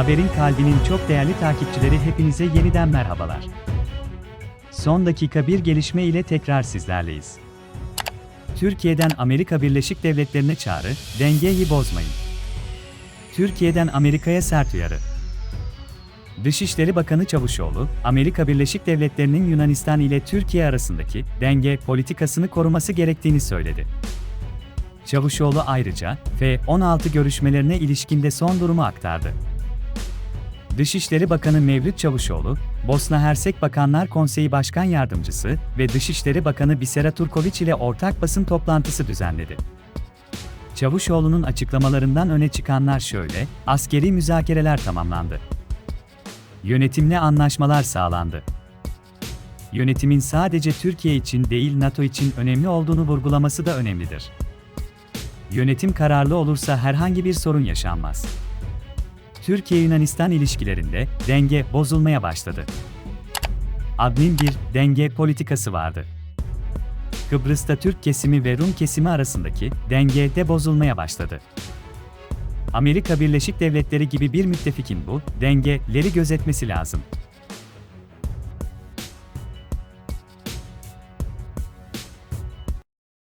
Haberin kalbinin çok değerli takipçileri hepinize yeniden merhabalar. Son dakika bir gelişme ile tekrar sizlerleyiz. Türkiye'den Amerika Birleşik Devletleri'ne çağrı, dengeyi bozmayın. Türkiye'den Amerika'ya sert uyarı. Dışişleri Bakanı Çavuşoğlu, Amerika Birleşik Devletleri'nin Yunanistan ile Türkiye arasındaki denge politikasını koruması gerektiğini söyledi. Çavuşoğlu ayrıca F-16 görüşmelerine ilişkinde son durumu aktardı. Dışişleri Bakanı Mevlüt Çavuşoğlu, Bosna Hersek Bakanlar Konseyi Başkan Yardımcısı ve Dışişleri Bakanı Bisera Turkoviç ile ortak basın toplantısı düzenledi. Çavuşoğlu'nun açıklamalarından öne çıkanlar şöyle, askeri müzakereler tamamlandı. Yönetimle anlaşmalar sağlandı. Yönetimin sadece Türkiye için değil NATO için önemli olduğunu vurgulaması da önemlidir. Yönetim kararlı olursa herhangi bir sorun yaşanmaz. Türkiye-Yunanistan ilişkilerinde denge bozulmaya başladı. Admin bir denge politikası vardı. Kıbrıs'ta Türk kesimi ve Rum kesimi arasındaki denge de bozulmaya başladı. Amerika Birleşik Devletleri gibi bir müttefikin bu dengeleri gözetmesi lazım.